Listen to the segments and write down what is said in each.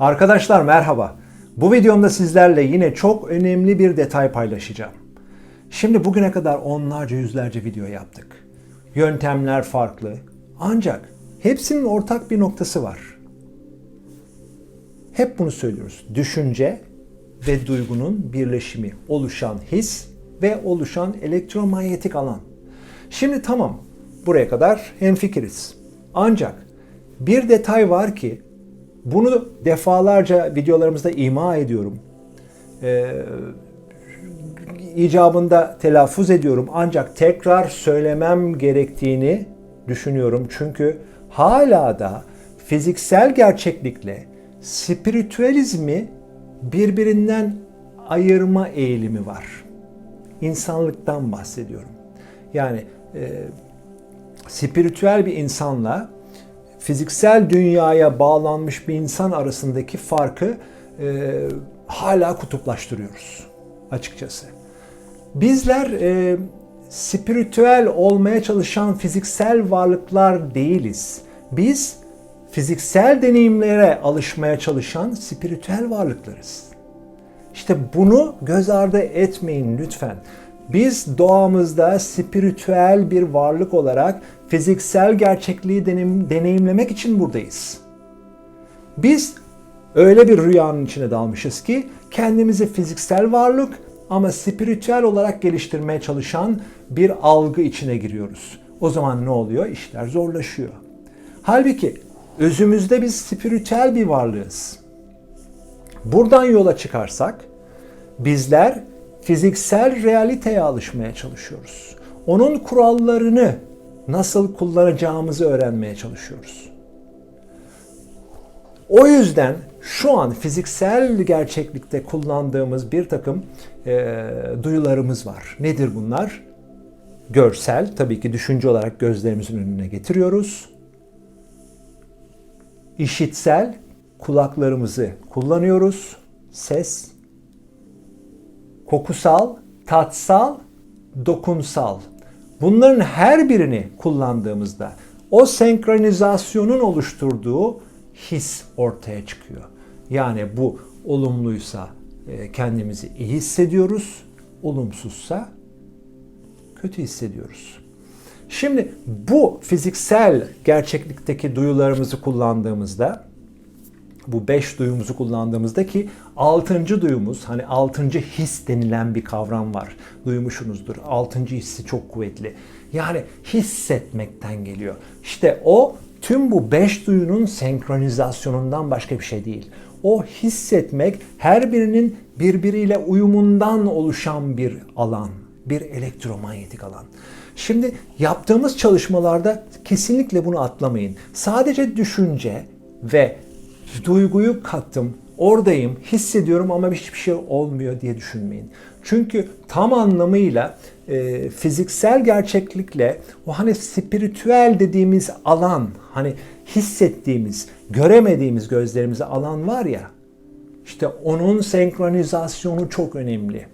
Arkadaşlar merhaba. Bu videomda sizlerle yine çok önemli bir detay paylaşacağım. Şimdi bugüne kadar onlarca yüzlerce video yaptık. Yöntemler farklı. Ancak hepsinin ortak bir noktası var. Hep bunu söylüyoruz. Düşünce ve duygunun birleşimi, oluşan his ve oluşan elektromanyetik alan. Şimdi tamam, buraya kadar hemfikiriz. Ancak bir detay var ki bunu defalarca videolarımızda ima ediyorum. Ee, icabında telaffuz ediyorum ancak tekrar söylemem gerektiğini düşünüyorum. Çünkü hala da fiziksel gerçeklikle spiritüelizmi birbirinden ayırma eğilimi var. İnsanlıktan bahsediyorum. Yani e, spiritüel bir insanla fiziksel dünyaya bağlanmış bir insan arasındaki farkı e, hala kutuplaştırıyoruz açıkçası. Bizler e, spiritüel olmaya çalışan fiziksel varlıklar değiliz. Biz fiziksel deneyimlere alışmaya çalışan spiritüel varlıklarız. İşte bunu göz ardı etmeyin lütfen. Biz doğamızda spiritüel bir varlık olarak fiziksel gerçekliği deneyim, deneyimlemek için buradayız. Biz öyle bir rüyanın içine dalmışız ki kendimizi fiziksel varlık ama spiritüel olarak geliştirmeye çalışan bir algı içine giriyoruz. O zaman ne oluyor? İşler zorlaşıyor. Halbuki özümüzde biz spiritüel bir varlığız. Buradan yola çıkarsak bizler fiziksel realiteye alışmaya çalışıyoruz. Onun kurallarını nasıl kullanacağımızı öğrenmeye çalışıyoruz. O yüzden şu an fiziksel gerçeklikte kullandığımız bir takım e, duyularımız var. Nedir bunlar? Görsel, tabii ki düşünce olarak gözlerimizin önüne getiriyoruz. İşitsel, kulaklarımızı kullanıyoruz. Ses, kokusal, tatsal, dokunsal. Bunların her birini kullandığımızda o senkronizasyonun oluşturduğu his ortaya çıkıyor. Yani bu olumluysa e, kendimizi iyi hissediyoruz, olumsuzsa kötü hissediyoruz. Şimdi bu fiziksel gerçeklikteki duyularımızı kullandığımızda bu beş duyumuzu kullandığımızda ki altıncı duyumuz hani altıncı his denilen bir kavram var. Duymuşsunuzdur. Altıncı hissi çok kuvvetli. Yani hissetmekten geliyor. İşte o tüm bu beş duyunun senkronizasyonundan başka bir şey değil. O hissetmek her birinin birbiriyle uyumundan oluşan bir alan, bir elektromanyetik alan. Şimdi yaptığımız çalışmalarda kesinlikle bunu atlamayın. Sadece düşünce ve duyguyu kattım, oradayım, hissediyorum ama hiçbir şey olmuyor diye düşünmeyin. Çünkü tam anlamıyla e, fiziksel gerçeklikle o hani spiritüel dediğimiz alan, hani hissettiğimiz, göremediğimiz gözlerimize alan var ya, işte onun senkronizasyonu çok önemli.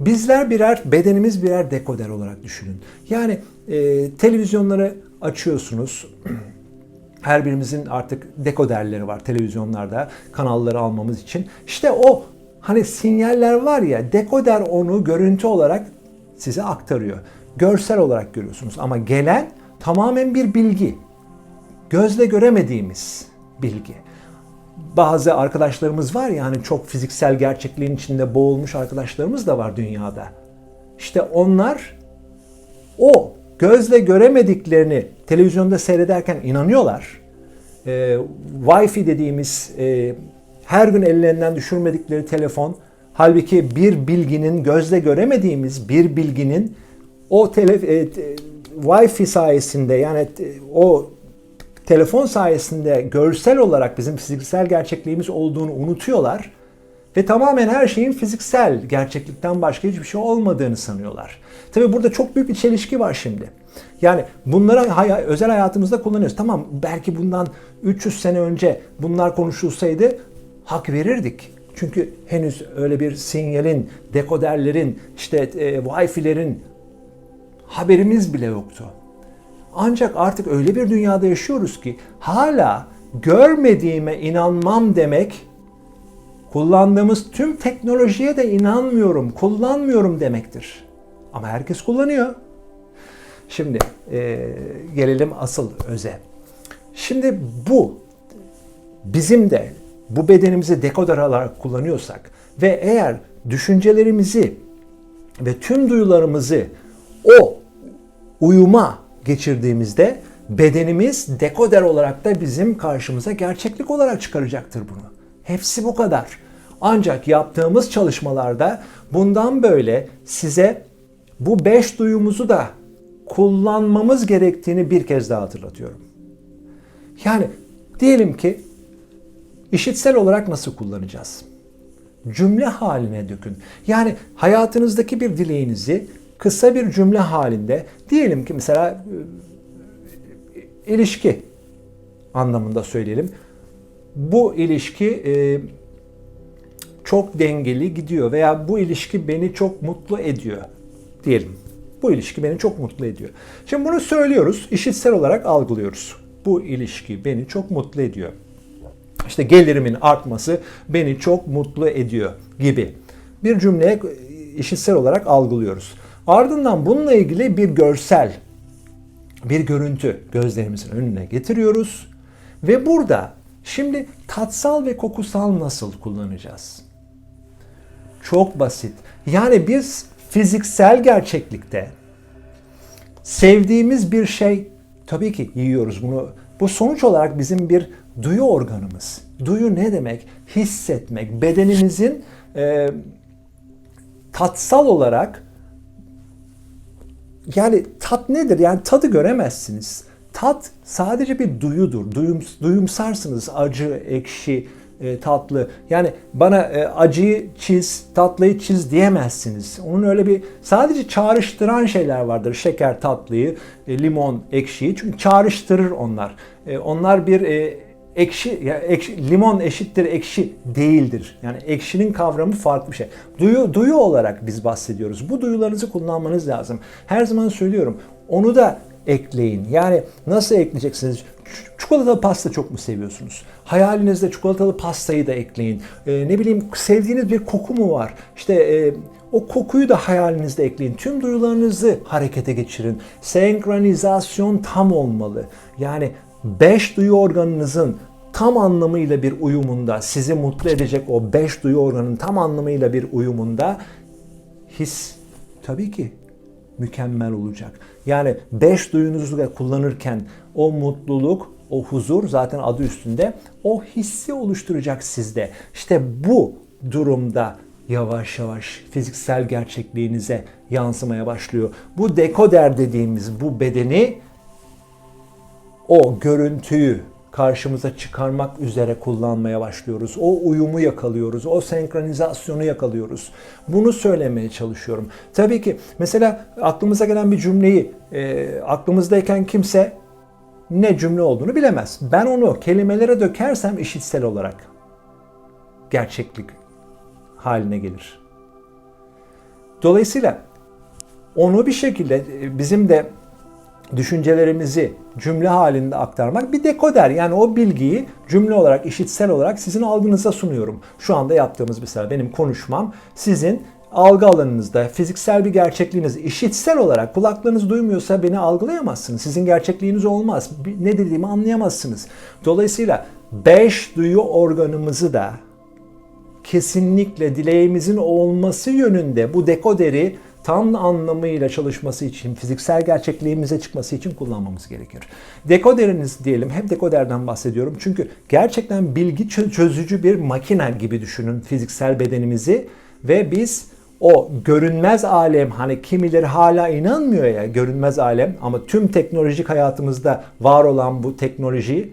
Bizler birer, bedenimiz birer dekoder olarak düşünün. Yani e, televizyonları açıyorsunuz. Her birimizin artık dekoderleri var televizyonlarda kanalları almamız için. İşte o hani sinyaller var ya dekoder onu görüntü olarak size aktarıyor. Görsel olarak görüyorsunuz ama gelen tamamen bir bilgi. Gözle göremediğimiz bilgi. Bazı arkadaşlarımız var ya hani çok fiziksel gerçekliğin içinde boğulmuş arkadaşlarımız da var dünyada. İşte onlar o gözle göremediklerini televizyonda seyrederken inanıyorlar. E, Wi-Fi dediğimiz e, her gün ellerinden düşürmedikleri telefon halbuki bir bilginin gözle göremediğimiz bir bilginin o tele, e, Wi-Fi sayesinde yani o telefon sayesinde görsel olarak bizim fiziksel gerçekliğimiz olduğunu unutuyorlar ve tamamen her şeyin fiziksel gerçeklikten başka hiçbir şey olmadığını sanıyorlar. Tabi burada çok büyük bir çelişki var şimdi. Yani bunları hay- özel hayatımızda kullanıyoruz. Tamam belki bundan 300 sene önce bunlar konuşulsaydı hak verirdik. Çünkü henüz öyle bir sinyalin, dekoderlerin, işte e, Wi-Fi'lerin haberimiz bile yoktu. Ancak artık öyle bir dünyada yaşıyoruz ki hala görmediğime inanmam demek kullandığımız tüm teknolojiye de inanmıyorum, kullanmıyorum demektir. Ama herkes kullanıyor. Şimdi e, gelelim asıl öze. Şimdi bu bizim de bu bedenimizi dekoder olarak kullanıyorsak ve eğer düşüncelerimizi ve tüm duyularımızı o uyuma geçirdiğimizde bedenimiz dekoder olarak da bizim karşımıza gerçeklik olarak çıkaracaktır bunu. Hepsi bu kadar. Ancak yaptığımız çalışmalarda bundan böyle size bu beş duyumuzu da kullanmamız gerektiğini bir kez daha hatırlatıyorum. Yani diyelim ki işitsel olarak nasıl kullanacağız? Cümle haline dökün. Yani hayatınızdaki bir dileğinizi kısa bir cümle halinde diyelim ki mesela e, ilişki anlamında söyleyelim. Bu ilişki e, çok dengeli gidiyor veya bu ilişki beni çok mutlu ediyor diyelim. Bu ilişki beni çok mutlu ediyor. Şimdi bunu söylüyoruz, işitsel olarak algılıyoruz. Bu ilişki beni çok mutlu ediyor. İşte gelirimin artması beni çok mutlu ediyor gibi bir cümleye işitsel olarak algılıyoruz. Ardından bununla ilgili bir görsel, bir görüntü gözlerimizin önüne getiriyoruz ve burada şimdi tatsal ve kokusal nasıl kullanacağız? Çok basit. Yani biz fiziksel gerçeklikte sevdiğimiz bir şey tabii ki yiyoruz bunu. Bu sonuç olarak bizim bir duyu organımız. Duyu ne demek? Hissetmek. Bedenimizin e, tatsal olarak yani tat nedir? Yani tadı göremezsiniz. Tat sadece bir duyudur. Duyum, duyumsarsınız acı, ekşi, e, tatlı. Yani bana e, acıyı çiz, tatlıyı çiz diyemezsiniz. Onun öyle bir sadece çağrıştıran şeyler vardır. Şeker tatlıyı, e, limon ekşiyi. Çünkü çağrıştırır onlar. E, onlar bir e, ekşi, ya ekşi, limon eşittir ekşi değildir. Yani ekşinin kavramı farklı bir şey. Duyu, duyu olarak biz bahsediyoruz. Bu duyularınızı kullanmanız lazım. Her zaman söylüyorum. Onu da ekleyin. Yani nasıl ekleyeceksiniz? Çikolatalı pasta çok mu seviyorsunuz? Hayalinizde çikolatalı pastayı da ekleyin. Ee, ne bileyim sevdiğiniz bir koku mu var? İşte e, o kokuyu da hayalinizde ekleyin. Tüm duyularınızı harekete geçirin. Senkronizasyon tam olmalı. Yani beş duyu organınızın tam anlamıyla bir uyumunda, sizi mutlu edecek o beş duyu organının tam anlamıyla bir uyumunda his tabii ki mükemmel olacak. Yani beş duyunuzu kullanırken o mutluluk, o huzur zaten adı üstünde o hissi oluşturacak sizde. İşte bu durumda yavaş yavaş fiziksel gerçekliğinize yansımaya başlıyor. Bu dekoder dediğimiz bu bedeni o görüntüyü karşımıza çıkarmak üzere kullanmaya başlıyoruz. O uyumu yakalıyoruz, o senkronizasyonu yakalıyoruz. Bunu söylemeye çalışıyorum. Tabii ki mesela aklımıza gelen bir cümleyi e, aklımızdayken kimse ne cümle olduğunu bilemez. Ben onu kelimelere dökersem işitsel olarak gerçeklik haline gelir. Dolayısıyla onu bir şekilde e, bizim de düşüncelerimizi cümle halinde aktarmak bir dekoder. Yani o bilgiyi cümle olarak, işitsel olarak sizin algınıza sunuyorum. Şu anda yaptığımız mesela benim konuşmam sizin algı alanınızda, fiziksel bir gerçekliğiniz, işitsel olarak kulaklarınız duymuyorsa beni algılayamazsınız. Sizin gerçekliğiniz olmaz. Ne dediğimi anlayamazsınız. Dolayısıyla beş duyu organımızı da kesinlikle dileğimizin olması yönünde bu dekoderi tam anlamıyla çalışması için, fiziksel gerçekliğimize çıkması için kullanmamız gerekir. Dekoderiniz diyelim, hep dekoderden bahsediyorum. Çünkü gerçekten bilgi çözücü bir makine gibi düşünün fiziksel bedenimizi ve biz o görünmez alem hani kimileri hala inanmıyor ya görünmez alem ama tüm teknolojik hayatımızda var olan bu teknolojiyi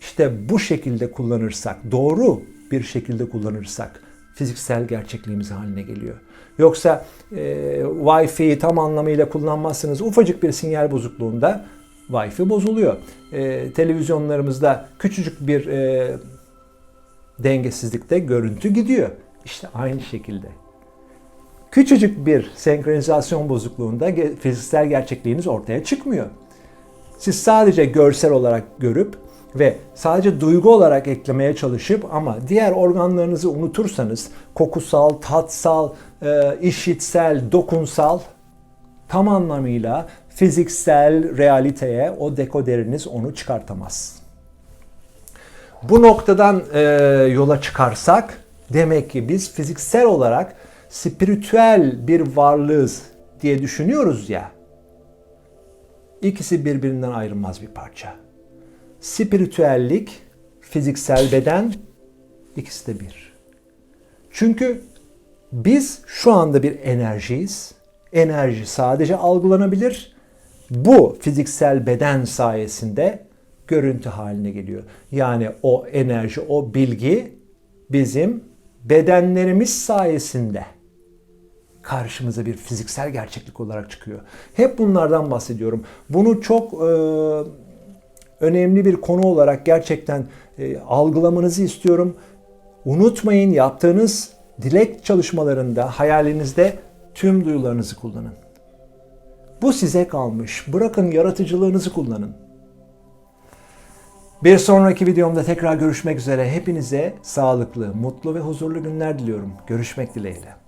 işte bu şekilde kullanırsak, doğru bir şekilde kullanırsak fiziksel gerçekliğimiz haline geliyor. Yoksa e, Wi-Fi'yi tam anlamıyla kullanmazsınız. Ufacık bir sinyal bozukluğunda Wi-Fi bozuluyor. E, televizyonlarımızda küçücük bir e, dengesizlikte görüntü gidiyor. İşte aynı şekilde. Küçücük bir senkronizasyon bozukluğunda fiziksel gerçekliğiniz ortaya çıkmıyor. Siz sadece görsel olarak görüp ve sadece duygu olarak eklemeye çalışıp ama diğer organlarınızı unutursanız kokusal, tatsal, e, işitsel, dokunsal tam anlamıyla fiziksel realiteye o dekoderiniz onu çıkartamaz. Bu noktadan e, yola çıkarsak demek ki biz fiziksel olarak spiritüel bir varlığız diye düşünüyoruz ya. İkisi birbirinden ayrılmaz bir parça. Spiritüellik, fiziksel beden ikisi de bir. Çünkü biz şu anda bir enerjiyiz. Enerji sadece algılanabilir. Bu fiziksel beden sayesinde görüntü haline geliyor. Yani o enerji, o bilgi bizim bedenlerimiz sayesinde karşımıza bir fiziksel gerçeklik olarak çıkıyor. Hep bunlardan bahsediyorum. Bunu çok e, önemli bir konu olarak gerçekten e, algılamanızı istiyorum. Unutmayın yaptığınız dilek çalışmalarında, hayalinizde tüm duyularınızı kullanın. Bu size kalmış. Bırakın yaratıcılığınızı kullanın. Bir sonraki videomda tekrar görüşmek üzere. Hepinize sağlıklı, mutlu ve huzurlu günler diliyorum. Görüşmek dileğiyle.